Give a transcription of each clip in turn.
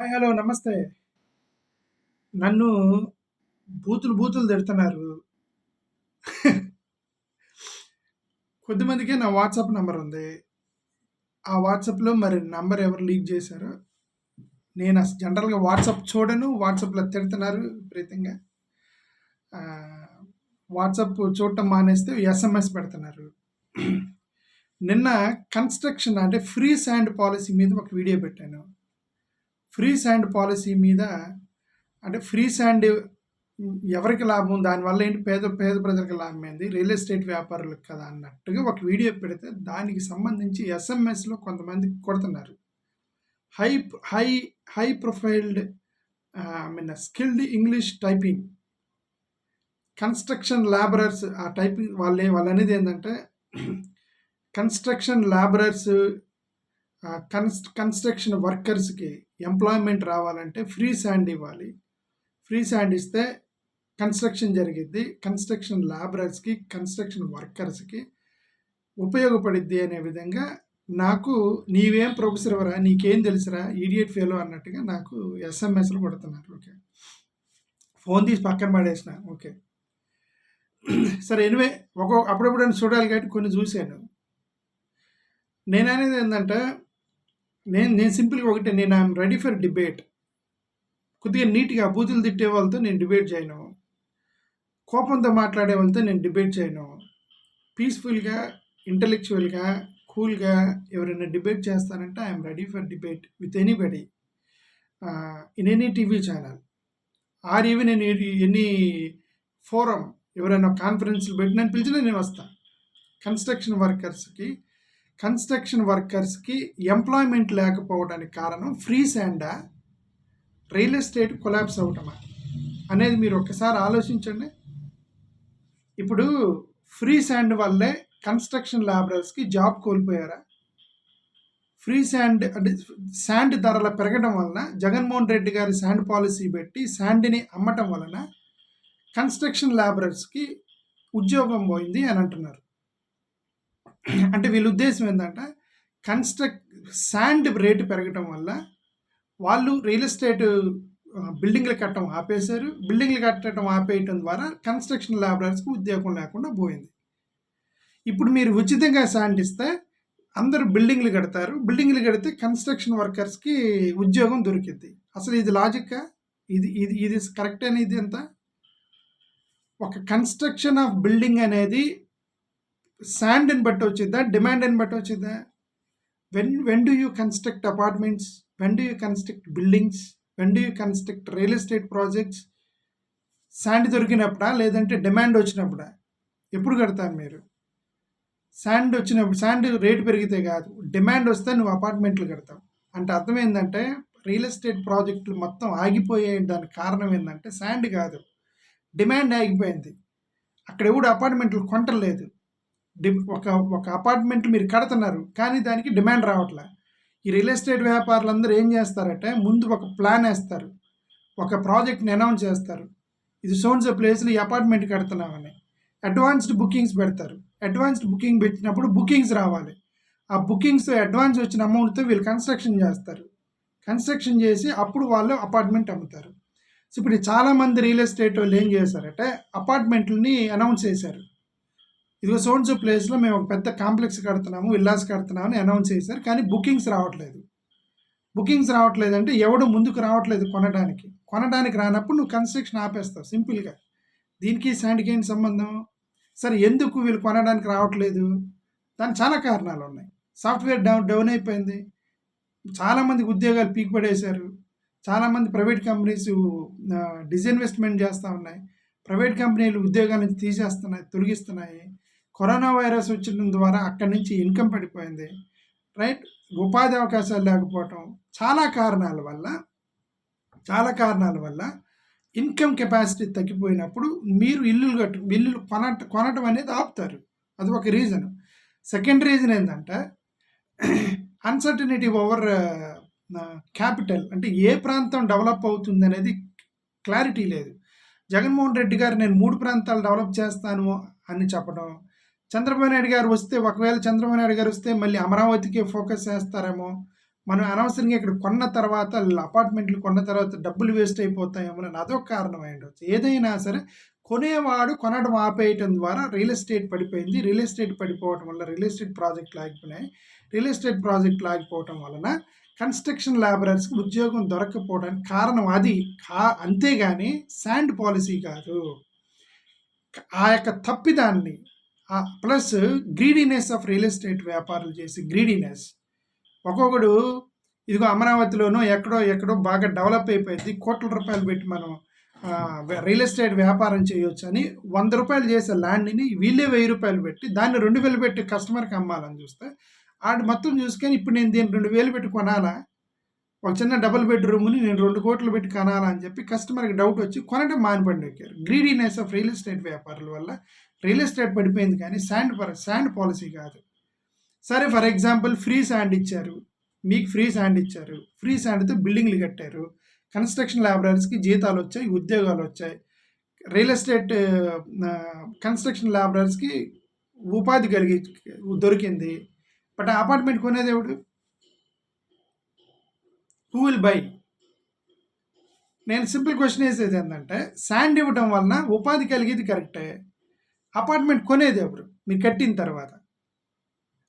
Hi hello నమస్తే. నన్ను బూతులు బూతులు తిడుతున్నారు. కొద్దిమందికే నా వాట్సాప్ నెంబర్ ఉంది. ఆ వాట్సాప్లో మరి నంబర్ ఎవరు లీక్ చేశారో నేను అసలు జనరల్గా వాట్సాప్ చూడను వాట్సాప్లో తిడుతున్నారు విపరీతంగా. వాట్సాప్ చూడటం మానేస్తే ఎస్ఎంఎస్ పెడుతున్నారు. నిన్న కన్స్ట్రక్షన్ అంటే ఫ్రీ శాండ్ పాలసీ మీద ఒక వీడియో పెట్టాను. ఫ్రీ శాండ్ పాలసీ మీద అంటే ఫ్రీ శాండ్ ఎవరికి లాభం? దానివల్ల ఏంటి? పేద పేద ప్రజలకు లాభం ఏంది? రియల్ ఎస్టేట్ వ్యాపారులకు కదా అన్నట్టుగా ఒక వీడియో పెడితే దానికి సంబంధించి ఎస్ఎంఎస్లో కొంతమంది కొడుతున్నారు. High high high profiled I mean skilled English typing. Construction labourers ఆ టైపింగ్ వాళ్ళే వాళ్ళు అనేది ఏంటంటే కన్స్ట్రక్షన్ లేబరర్స్ కన్స్ కన్స్ట్రక్షన్ వర్కర్స్కి ఎంప్లాయ్మెంట్ రావాలంటే ఫ్రీ శాండ్ ఇవ్వాలి. ఫ్రీ శాండ్ ఇస్తే కన్స్ట్రక్షన్ జరిగిద్ది. కన్స్ట్రక్షన్ లేబరర్స్కి కన్స్ట్రక్షన్ వర్కర్స్కి ఉపయోగపడిద్ది అనే విధంగా నాకు నీవేం ప్రొఫెసర్ వరా నీకేం తెలుసురా ఈడియట్ ఫెయిల్ అన్నట్టుగా నాకు ఎస్ఎంఎస్లు కొడుతున్నారు. ఓకే. ఫోన్ తీసి పక్కన పడేసిన. ఓకే. సరే ఎనివే ఒక అప్పుడప్పుడు చూడాలి కాబట్టి కొన్ని చూశాను. నేను అనేది ఏంటంటే నేను నేను సింపుల్గా ఒకటే నేను ఐఎమ్ రెడీ ఫర్ డిబేట్. కొద్దిగా నీట్గా బూతులు తిట్టే వాళ్ళతో నేను డిబేట్ చేయను. కోపంతో మాట్లాడే వాళ్ళతో నేను డిబేట్ చేయను. పీస్ఫుల్గా ఇంటలెక్చువల్గా కూల్గా ఎవరైనా డిబేట్ చేస్తానంటే I'm ready for debate with anybody in any TV channel. Or even any any forum ఎవరైనా కాన్ఫరెన్స్లు పెట్టి నేను పిలిచినా నేను వస్తాను కన్స్ట్రక్షన్ వర్కర్స్కి కన్స్ట్రక్షన్ వర్కర్స్కి ఎంప్లాయ్మెంట్ లేకపోవడానికి కారణం ఫ్రీ శాండా రియల్ ఎస్టేట్ కొలాబ్స్ అవటమా? అనేది మీరు ఒక్కసారి ఆలోచించండి. ఇప్పుడు ఫ్రీ శాండ్ వల్లే కన్స్ట్రక్షన్ లేబరర్స్కి జాబ్ కోల్పోయారా? ఫ్రీ శాండ్ అంటే శాండ్ ధరల పెరగడం వలన జగన్మోహన్ రెడ్డి గారి శాండ్ పాలసీ పెట్టి శాండ్ని అమ్మటం వలన కన్స్ట్రక్షన్ లేబరర్స్కి ఉద్యోగం పోయింది అని అంటున్నారు. అంటే వీళ్ళ ఉద్దేశం ఏంటంటే కన్స్ట్రక్ట్ శాండ్ రేటు పెరగటం వల్ల వాళ్ళు రియల్ ఎస్టేట్ బిల్డింగ్లు కట్టడం ఆపేశారు. బిల్డింగ్లు కట్టడం ఆపేయటం ద్వారా కన్స్ట్రక్షన్ లేబరర్స్కి ఉద్యోగం లేకుండా పోయింది. ఇప్పుడు మీరు ఉచితంగా శాండ్ ఇస్తే అందరూ బిల్డింగ్లు కడతారు. బిల్డింగ్లు కడితే కన్స్ట్రక్షన్ వర్కర్స్కి ఉద్యోగం దొరికింది అసలు ఇది లాజిక్కా ఇది ఇది ఇది కరెక్ట్ అనేది ఎంత ఒక కన్స్ట్రక్షన్ ఆఫ్ బిల్డింగ్ అనేది శాండ్ని బట్టి వచ్చిద్దా డిమాండ్ని బట్టి వచ్చిద్దా? When when do you construct apartments when do you construct buildings when do you construct real estate projects sand దొరికినప్పుడా లేదంటే డిమాండ్ వచ్చినప్పుడా? ఎప్పుడు కడతారు మీరు? శాండ్ వచ్చినప్పుడు శాండ్ రేటు పెరిగితే కాదు. డిమాండ్ వస్తే నువ్వు అపార్ట్మెంట్లు కడతావు. అంటే అర్థం ఏంటంటే రియల్ ఎస్టేట్ ప్రాజెక్టులు మొత్తం ఆగిపోయే దానికి కారణం ఏంటంటే శాండ్ కాదు. డిమాండ్ ఆగిపోయింది. అక్కడ ఎవడు అపార్ట్మెంట్లు కొంటలేదు. డి ఒక ఒక అపార్ట్మెంట్ మీరు కడుతున్నారు కానీ దానికి డిమాండ్ రావట్లే. ఈ రియల్ ఎస్టేట్ వ్యాపారులందరూ ఏం చేస్తారంటే ముందు ఒక ప్లాన్ వేస్తారు. ఒక ప్రాజెక్ట్ని అనౌన్స్ చేస్తారు. ఇది సోన్స్ ప్లేస్లో ఈ అపార్ట్మెంట్ కడుతున్నామని. అడ్వాన్స్డ్ బుకింగ్స్ పెడతారు. అడ్వాన్స్డ్ బుకింగ్ పెట్టినప్పుడు బుకింగ్స్ రావాలి. ఆ బుకింగ్స్ అడ్వాన్స్ వచ్చిన అమౌంట్తో వీళ్ళు కన్స్ట్రక్షన్ చేస్తారు. కన్స్ట్రక్షన్ చేసి అప్పుడు వాళ్ళు అపార్ట్మెంట్ అమ్ముతారు. సో ఇప్పుడు చాలామంది రియల్ ఎస్టేట్ వాళ్ళు ఏం చేశారంటే అపార్ట్మెంట్లని అనౌన్స్ చేశారు. ఇదిగో సోన్స్ ప్లేస్లో మేము ఒక పెద్ద కాంప్లెక్స్ కడుతున్నాము విల్లాస్ కడుతున్నామని అనౌన్స్ చేశారు కానీ బుకింగ్స్ రావట్లేదు. బుకింగ్స్ రావట్లేదు అంటే ఎవడు ముందుకు రావట్లేదు కొనడానికి. కొనడానికి రానప్పుడు నువ్వు కన్స్ట్రక్షన్ ఆపేస్తావు సింపుల్గా. దీనికి శాండ్కి ఏంటి సంబంధం? సరే ఎందుకు వీళ్ళు కొనడానికి రావట్లేదు? దానికి చాలా కారణాలు ఉన్నాయి. సాఫ్ట్వేర్ డౌన్ డౌన్ అయిపోయింది. చాలామందికి ఉద్యోగాలు పీక్పడేశారు. చాలామంది ప్రైవేట్ కంపెనీస్ డిజిన్వెస్ట్మెంట్ చేస్తూ ఉన్నాయి. ప్రైవేట్ కంపెనీలు ఉద్యోగాల నుంచి తీసేస్తున్నాయి తొలగిస్తున్నాయి. కరోనా వైరస్ వచ్చడం ద్వారా అక్కడి నుంచి ఇన్కమ్ పడిపోయింది. రైట్? ఉపాధి అవకాశాలు లేకపోవటం చాలా కారణాల వల్ల చాలా కారణాల వల్ల ఇన్కమ్ కెపాసిటీ తగ్గిపోయినప్పుడు మీరు ఇల్లులు కట్టు ఇల్లులు కొనట కొనటం అనేది ఆపుతారు. అది ఒక రీజన్. సెకండ్ రీజన్ ఏంటంటే అన్సర్టనిటీ ఓవర్ క్యాపిటల్ అంటే ఏ ప్రాంతం డెవలప్ అవుతుంది అనేది క్లారిటీ లేదు. జగన్మోహన్ రెడ్డి గారు నేను మూడు ప్రాంతాలు డెవలప్ చేస్తాను అని చెప్పడం చంద్రబాబు నాయుడు గారు వస్తే ఒకవేళ చంద్రబాబు నాయుడు గారు వస్తే మళ్ళీ అమరావతికే ఫోకస్ చేస్తారేమో? మనం అనవసరంగా ఇక్కడ కొన్న తర్వాత అపార్ట్మెంట్లు కొన్న తర్వాత డబ్బులు వేస్ట్ అయిపోతాయేమో అని అదొక కారణం అయి ఉండొచ్చు. ఏదైనా సరే కొనేవాడు కొనడం ఆపేయటం ద్వారా రియల్ ఎస్టేట్ పడిపోయింది. రియల్ ఎస్టేట్ పడిపోవటం వల్ల రియల్ ఎస్టేట్ ప్రాజెక్ట్ ఆగిపోయినాయి. రియల్ ఎస్టేట్ ప్రాజెక్ట్ ఆగిపోవటం వలన కన్స్ట్రక్షన్ లేబరర్స్కి ఉద్యోగం దొరకకపోవడానికి కారణం అది. కా అంతేగాని శాండ్ పాలసీ కాదు. ఆ యొక్క తప్పిదాన్ని plus greediness of real estate వ్యాపారాలు చేసి గ్రీడీనెస్. ఒక్కొక్కడు ఇదిగో అమరావతిలోనో ఎక్కడో ఎక్కడో బాగా డెవలప్ అయిపోయింది కోట్ల రూపాయలు పెట్టి మనం రియల్ ఎస్టేట్ వ్యాపారం చేయొచ్చు అని వంద రూపాయలు చేసే ల్యాండ్ని వీళ్ళే వెయ్యి రూపాయలు పెట్టి దాన్ని రెండు వేలు పెట్టి కస్టమర్కి అమ్మాలని చూస్తే ఆడు మొత్తం చూసుకొని ఇప్పుడు నేను దీన్ని రెండు వేలు పెట్టి కొనాలా? ఒక చిన్న డబుల్ బెడ్రూమ్ని నేను రెండు కోట్లు పెట్టి కొనాలా అని చెప్పి కస్టమర్కి డౌట్ వచ్చి కొనడం మానిపండి ఎక్కారు గ్రీడీనెస్ ఆఫ్ రియల్ ఎస్టేట్ వ్యాపారుల వల్ల రియల్ ఎస్టేట్ పడిపోయింది కానీ శాండ్ శాండ్ పాలసీ కాదు. సరే ఫర్ ఎగ్జాంపుల్ ఫ్రీ శాండ్ ఇచ్చారు. మీకు ఫ్రీ శాండ్ ఇచ్చారు. ఫ్రీ శాండ్తో బిల్డింగ్లు కట్టారు. కన్స్ట్రక్షన్ లేబరర్స్కి జీతాలు వచ్చాయి ఉద్యోగాలు వచ్చాయి. రియల్ ఎస్టేట్ కన్స్ట్రక్షన్ లేబరర్స్కి ఉపాధి కలిగి దొరికింది. బట్ అపార్ట్మెంట్ కొనేది ఎవడు? హూ విల్ బై నేను సింపుల్ క్వశ్చన్ వేసేది ఏంటంటే శాండ్ ఇవ్వడం వలన ఉపాధి కలిగేది కరెక్టే. అపార్ట్మెంట్ కొనేది ఎవరు? మీరు కట్టిన తర్వాత.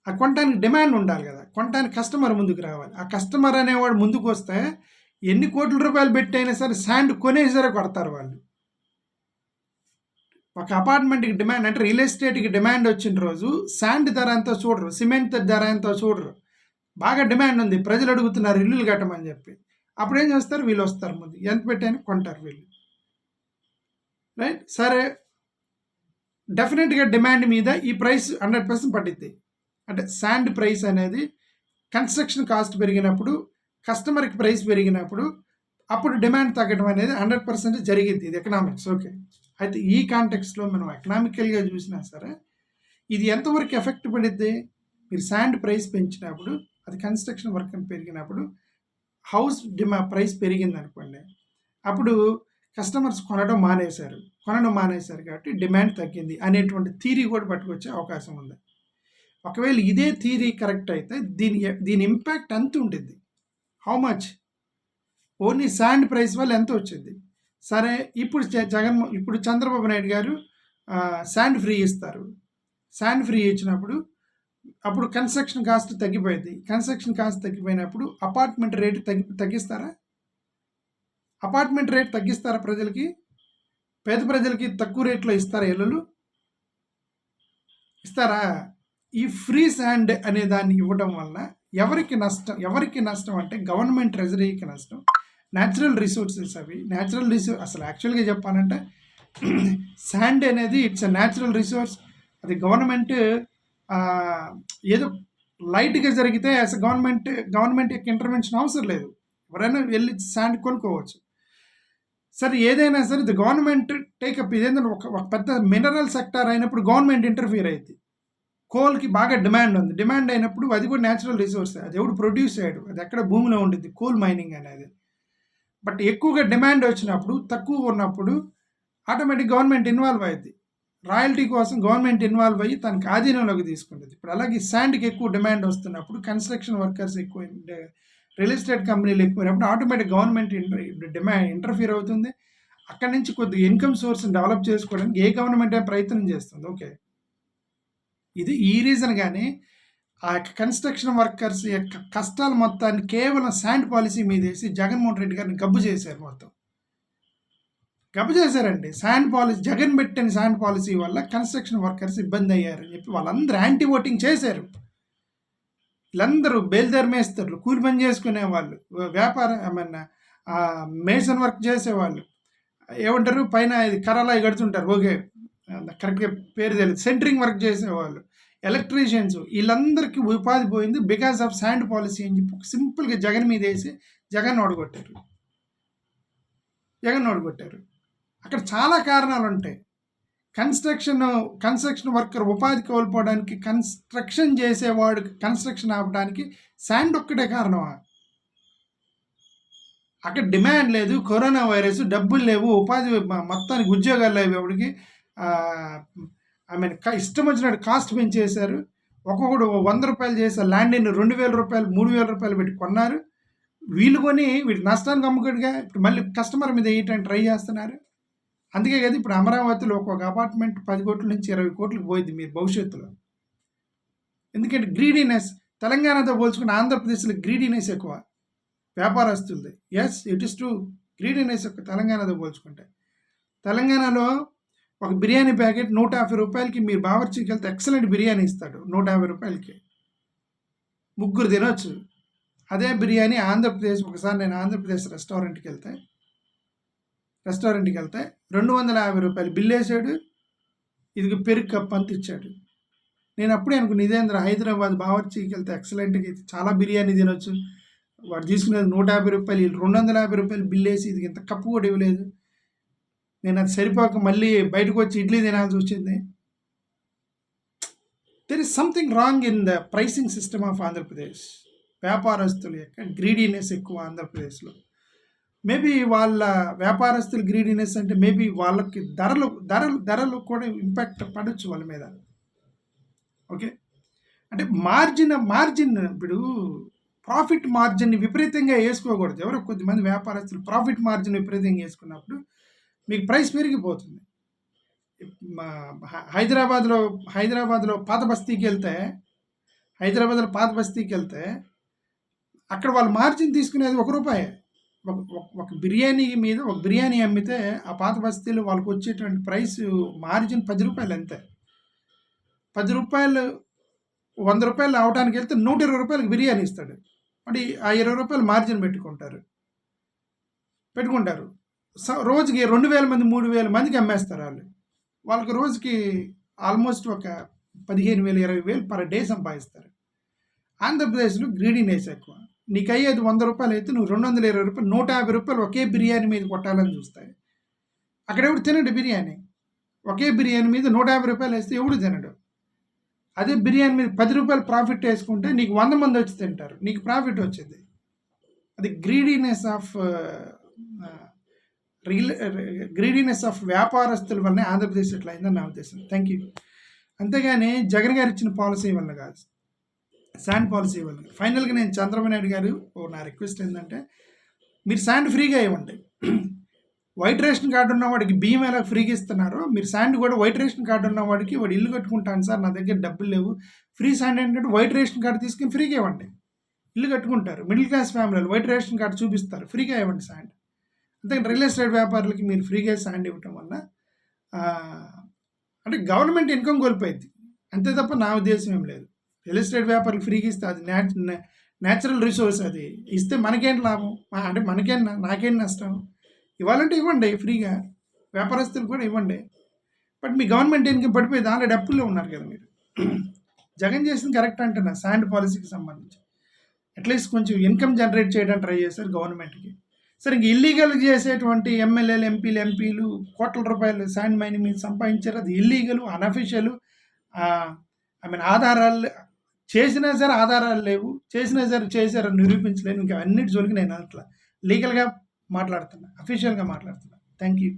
ఆ కొనడానికి డిమాండ్ ఉండాలి కదా. కొనడానికి కస్టమర్ ముందుకు రావాలి. ఆ కస్టమర్ అనేవాడు ముందుకు వస్తే ఎన్ని కోట్ల రూపాయలు పెట్టి అయినా సరే శాండ్ కొనేసరే కొడతారు వాళ్ళు. ఒక అపార్ట్మెంట్కి డిమాండ్ అంటే రియల్ ఎస్టేట్కి డిమాండ్ వచ్చిన రోజు శాండ్ ధర ఎంతో చూడరు. సిమెంట్ ధర ఎంతో చూడరు. బాగా డిమాండ్ ఉంది. ప్రజలు అడుగుతున్నారు ఇల్లులు కట్టమని చెప్పి. అప్పుడు ఏం చేస్తారు? వీళ్ళు వస్తారు ముందు. ఎంత పెట్టైనా కొంటారు వీళ్ళు. రైట్? సరే. డెఫినెట్గా డిమాండ్ మీద ఈ ప్రైస్ హండ్రెడ్ పర్సెంట్ పట్టిద్ది. అంటే శాండ్ ప్రైస్ అనేది కన్స్ట్రక్షన్ కాస్ట్ పెరిగినప్పుడు కస్టమర్కి ప్రైస్ పెరిగినప్పుడు అప్పుడు డిమాండ్ తగ్గడం అనేది హండ్రెడ్ పర్సెంట్ జరిగింది ఇది ఎకనామిక్స్ ఓకే అయితే ఈ కాంటెక్స్లో మనం ఎకనామికల్గా చూసినా సరే ఇది ఎంతవరకు ఎఫెక్ట్ పడిద్ది? మీరు శాండ్ ప్రైస్ పెంచినప్పుడు అది కన్స్ట్రక్షన్ వర్క్ పెరిగినప్పుడు హౌస్ డిమా ప్రైస్ పెరిగింది అనుకోండి అప్పుడు కస్టమర్స్ కొనడం మానేశారు. కొనడం మానేశారు కాబట్టి డిమాండ్ తగ్గింది అనేటువంటి థీరీ కూడా పట్టుకొచ్చే అవకాశం ఉంది. ఒకవేళ ఇదే థీరీ కరెక్ట్ అయితే దీని దీని ఇంపాక్ట్ ఎంత ఉంటుంది how much only sand price వల్ల ఎంత వచ్చింది? సరే ఇప్పుడు జగన్ ఇప్పుడు చంద్రబాబు నాయుడు గారు శాండ్ ఫ్రీ ఇస్తారు. శాండ్ ఫ్రీ ఇచ్చినప్పుడు అప్పుడు కన్స్ట్రక్షన్ కాస్ట్ తగ్గిపోయింది. కన్స్ట్రక్షన్ కాస్ట్ తగ్గిపోయినప్పుడు అపార్ట్మెంట్ రేటు తగ్గి తగ్గిస్తారా? అపార్ట్మెంట్ రేట్ తగ్గిస్తారా ప్రజలకి? పేద ప్రజలకి తక్కువ రేట్లో ఇస్తారా ఇళ్ళు ఇస్తారా? ఈ ఫ్రీ శాండ్ అనే దాన్ని ఇవ్వడం వల్ల ఎవరికి నష్టం ఎవరికి నష్టం అంటే గవర్నమెంట్ ట్రెజరీకి నష్టం. న్యాచురల్ రిసోర్సెస్ అవి న్యాచురల్ రిసోర్స్ అసలు యాక్చువల్గా చెప్పాలంటే శాండ్ అనేది ఇట్స్ అ న్యాచురల్ రిసోర్స్. అది గవర్నమెంట్ ఏదో లైట్గా జరిగితే యాజ్ గవర్నమెంట్ గవర్నమెంట్ యొక్క ఇంటర్వెన్షన్ అవసరం లేదు. ఎవరైనా వెళ్ళి శాండ్ కొనుక్కోవచ్చు. సరే ఏదైనా సరే ది గవర్నమెంట్ టేకప్ ఇదేంటంటే ఒక ఒక పెద్ద మినరల్ సెక్టార్ అయినప్పుడు గవర్నమెంట్ ఇంటర్ఫియర్ అయింది కోల్కి బాగా డిమాండ్ ఉంది. డిమాండ్ అయినప్పుడు అది కూడా న్యాచురల్ రిసోర్స్ అది ఎవడు ప్రొడ్యూస్ చేయడు. అది ఎక్కడ భూమిలో ఉండిద్ది? కోల్ మైనింగ్ అనేది. బట్ ఎక్కువగా డిమాండ్ వచ్చినప్పుడు తక్కువ ఉన్నప్పుడు ఆటోమేటిక్ గవర్నమెంట్ ఇన్వాల్వ్ అయ్యింది రాయల్టీ కోసం గవర్నమెంట్ ఇన్వాల్వ్ అయ్యి తనకి ఆధీనంలోకి తీసుకుంటుంది. ఇప్పుడు అలాగే శాండ్కి ఎక్కువ డిమాండ్ వస్తున్నప్పుడు కన్స్ట్రక్షన్ వర్కర్స్ ఎక్కువ రియల్ ఎస్టేట్ కంపెనీలు ఎక్కువైనప్పుడు ఆటోమేటిక్ గవర్నమెంట్ డిమాండ్ ఇంటర్ఫియర్ అవుతుంది. అక్కడి నుంచి కొద్దిగా ఇన్కమ్ సోర్స్ని డెవలప్ చేసుకోవడానికి ఏ గవర్నమెంట్ ప్రయత్నం చేస్తుంది. ఓకే. ఇది ఈ రీజన్ కానీ ఆ యొక్క కన్స్ట్రక్షన్ వర్కర్స్ యొక్క కష్టాలు మొత్తాన్ని కేవలం శాండ్ పాలసీ మీద వేసి జగన్మోహన్ రెడ్డి గారిని గబ్బు చేశారు మొత్తం. గబ్బు చేశారండి. శాండ్ పాలసీ జగన్ పెట్టిన శాండ్ పాలసీ వల్ల కన్స్ట్రక్షన్ వర్కర్స్ ఇబ్బంది అయ్యారని చెప్పి వాళ్ళందరూ యాంటీ ఓటింగ్ చేశారు. వీళ్ళందరూ బయలుదేరి మేస్తారు కూలి పని చేసుకునే వాళ్ళు వ్యాపారం ఏమన్నా మేసన్ వర్క్ చేసేవాళ్ళు. ఏమంటారు? పైన ఇది కర్రలాయి కడుతుంటారు. ఓకే. కరెక్ట్గా పేరు తెలియదు. సెంటరింగ్ వర్క్ చేసేవాళ్ళు. ఎలక్ట్రీషియన్స్. వీళ్ళందరికీ ఉపాధి పోయింది బికాస్ ఆఫ్ శాండ్ పాలసీ అని చెప్పి సింపుల్గా జగన్ మీద వేసి జగన్ ఓడగొట్టారు జగన్ ఓడగొట్టారు అక్కడ చాలా కారణాలు ఉంటాయి కన్స్ట్రక్షన్ కన్స్ట్రక్షన్ వర్కర్ ఉపాధి కోల్పోవడానికి కన్స్ట్రక్షన్ చేసేవాడు కన్స్ట్రక్షన్ ఆపడానికి శాండ్ ఒక్కటే కారణమా? అక్కడ డిమాండ్ లేదు కరోనా వైరస్ డబ్బులు లేవు ఉపాధి మొత్తానికి ఉద్యోగాలు లేవు ఎవరికి. ఐ మీన్ ఇష్టం వచ్చినట్టు కాస్ట్ పెంచేశారు. ఒక్కొక్కడు వంద రూపాయలు చేసే ల్యాండ్ని రెండు వేల రూపాయలు మూడు వేల రూపాయలు పెట్టి కొన్నారు. వీళ్ళు కొని వీటి నష్టానికి అమ్ముకుడిగా ఇప్పుడు మళ్ళీ కస్టమర్ మీద వేయటానికి ట్రై చేస్తున్నారు. అందుకే కదా ఇప్పుడు అమరావతిలో ఒక్కొక్క అపార్ట్మెంట్ పది కోట్ల నుంచి ఇరవై కోట్లకు పోయింది మీరు భవిష్యత్తులో. ఎందుకంటే గ్రీడీనెస్ తెలంగాణతో పోల్చుకున్న ఆంధ్రప్రదేశ్లో గ్రీడీనెస్ ఎక్కువ. వ్యాపారస్తులది. Yes it is too greediness ఎక్కువ తెలంగాణతో పోల్చుకుంటే. తెలంగాణలో ఒక బిర్యానీ ప్యాకెట్ నూట యాభై రూపాయలకి మీరు బావర్చీకి వెళ్తే ఎక్సలెంట్ బిర్యానీ ఇస్తాడు నూట యాభై రూపాయలకి. ముగ్గురు తినొచ్చు. అదే బిర్యానీ ఆంధ్రప్రదేశ్ ఒకసారి నేను ఆంధ్రప్రదేశ్ రెస్టారెంట్కి వెళ్తే రెస్టారెంట్కి వెళ్తే రెండు వందల యాభై రూపాయలు బిల్ వేసాడు. ఇది పెరుగు కప్ అంత ఇచ్చాడు. నేను అప్పుడే అనుకున్న ఇదేంద్ర హైదరాబాద్ బావర్చీకి వెళ్తే ఎక్సలెంట్గా చాలా బిర్యానీ తినొచ్చు. వాడు తీసుకునేది నూట యాభై రూపాయలు రెండు వందల యాభై రూపాయలు బిల్ వేసి ఇది ఇంత కప్పు కూడా ఇవ్వలేదు. నేను అది సరిపోక మళ్ళీ బయటకు వచ్చి ఇడ్లీ తినాల్సి వచ్చింది. There is something wrong in the pricing system of Andhra Pradesh వ్యాపారస్తుల యొక్క గ్రీడీనెస్ ఎక్కువ ఆంధ్రప్రదేశ్లో. మేబీ వాళ్ళ వ్యాపారస్తుల గ్రీడీనెస్ అంటే మేబీ వాళ్ళకి ధరలు ధరలు ధరలు కూడా ఇంపాక్ట్ పడవచ్చు వాళ్ళ మీద. ఓకే? అంటే మార్జిన్ మార్జిన్ ఇప్పుడు ప్రాఫిట్ మార్జిన్ని విపరీతంగా వేసుకోకూడదు. ఎవరో కొద్దిమంది వ్యాపారస్తులు ప్రాఫిట్ మార్జిన్ విపరీతంగా వేసుకున్నప్పుడు మీకు ప్రైస్ పెరిగిపోతుంది. హైదరాబాద్లో హైదరాబాద్లో పాత బస్తీకి వెళ్తే హైదరాబాద్లో పాత బస్తీకి వెళ్తే అక్కడ వాళ్ళు మార్జిన్ తీసుకునేది ఒక రూపాయి. ఒక ఒక బిర్యానీ మీద ఒక బిర్యానీ అమ్మితే ఆ పాత బస్తీలు వాళ్ళకి వచ్చేటువంటి ప్రైస్ మార్జిన్ పది రూపాయలు అంతే. పది రూపాయలు వంద రూపాయలు అవడానికి వెళ్తే నూట ఇరవై రూపాయలకు బిర్యానీ ఇస్తాడు. మరి ఆ ఇరవై రూపాయలు మార్జిన్ పెట్టుకుంటారు. పెట్టుకుంటారు. రోజుకి రెండు వేల మంది మూడు వేల మందికి అమ్మేస్తారు వాళ్ళు. వాళ్ళకి రోజుకి ఆల్మోస్ట్ ఒక పదిహేను వేలు ఇరవై వేలు పర్ డే సంపాదిస్తారు. ఆంధ్రప్రదేశ్లో గ్రీడీనెస్ ఎక్కువ. నీకు అయ్యేది వంద రూపాయలు అయితే నువ్వు రెండు వందల ఇరవై రూపాయలు నూట యాభై రూపాయలు ఒకే బిర్యానీ మీద కొట్టాలని చూస్తాయి. అక్కడ ఎవడు తినడు బిర్యానీ? ఒకే బిర్యానీ మీద నూట యాభై రూపాయలు వేస్తే ఎవడు తినడు? అదే బిర్యానీ మీద పది రూపాయలు ప్రాఫిట్ వేసుకుంటే నీకు వంద మంది వచ్చి తింటారు నీకు ప్రాఫిట్ వచ్చింది. అది greediness of real greediness of వ్యాపారస్తుల వల్లనే ఆంధ్రప్రదేశ్ ఇట్లా అయిందని నా ఉద్దేశం. థ్యాంక్ యూ అంతేగాని జగన్ గారు ఇచ్చిన పాలసీ వల్ల కాదు. శాండ్ పాలసీ ఇవ్వాలి. ఫైనల్గా నేను చంద్రబాబు నాయుడు గారు ఓ నా రిక్వెస్ట్ ఏంటంటే మీరు శాండ్ ఫ్రీగా ఇవ్వండి. వైట్ రేషన్ కార్డు ఉన్న వాడికి బియ్యం ఎలా ఫ్రీగా ఇస్తున్నారో మీరు శాండ్ కూడా వైట్ రేషన్ కార్డు ఉన్న వాడికి వాడు ఇల్లు కట్టుకుంటాను సార్ నా దగ్గర డబ్బులు లేవు. ఫ్రీ శాండ్ ఏంటంటే వైట్ రేషన్ కార్డు తీసుకుని ఫ్రీగా ఇవ్వండి. ఇల్లు కట్టుకుంటారు. మిడిల్ క్లాస్ ఫ్యామిలీలు వైట్ రేషన్ కార్డు చూపిస్తారు. ఫ్రీగా ఇవ్వండి శాండ్. అంతే రియల్ ఎస్టేట్ వ్యాపారులకి మీరు ఫ్రీగా శాండ్ ఇవ్వటం వల్ల అంటే గవర్నమెంట్ ఇన్కమ్ కోల్పోయింది అంతే తప్ప నా ఉద్దేశం ఏం లేదు. రియల్ ఎస్టేట్ వ్యాపారులు ఫ్రీగా ఇస్తే అది న్యాచురల్ రిసోర్స్ అది. ఇస్తే మనకేం లాభం? అంటే మనకేం నాకేం నష్టం? ఇవ్వాలంటే ఇవ్వండి ఫ్రీగా వ్యాపారస్తులు కూడా ఇవ్వండి. బట్ మీ గవర్నమెంట్ ఇన్కమ్ పడిపోయి దానిలో అప్పుల్లో ఉన్నారు కదా మీరు. జగన్ చేసింది కరెక్ట్ అంటున్నా శాండ్ పాలసీకి సంబంధించి. అట్లీస్ట్ కొంచెం ఇన్కమ్ జనరేట్ చేయడానికి ట్రై చేశారు గవర్నమెంట్కి. సరే ఇంక ఇల్లీగల్ చేసేటువంటి ఎమ్మెల్యేలు ఎంపీలు ఎంపీలు కోట్ల రూపాయలు శాండ్ మైనింగ్ మీద సంపాదించారు. అది ఇల్లీగల్ అనఫిషియల్ ఐ మీన్ ఆధారాలు చేసినా సరే ఆధారాలు లేవు చేసినా సరే చేశారని నిరూపించలేను ఇంకా అన్నిటి జోలికి నేను అట్లా లీగల్గా మాట్లాడుతున్నా అఫీషియల్గా మాట్లాడుతున్నా. Thank you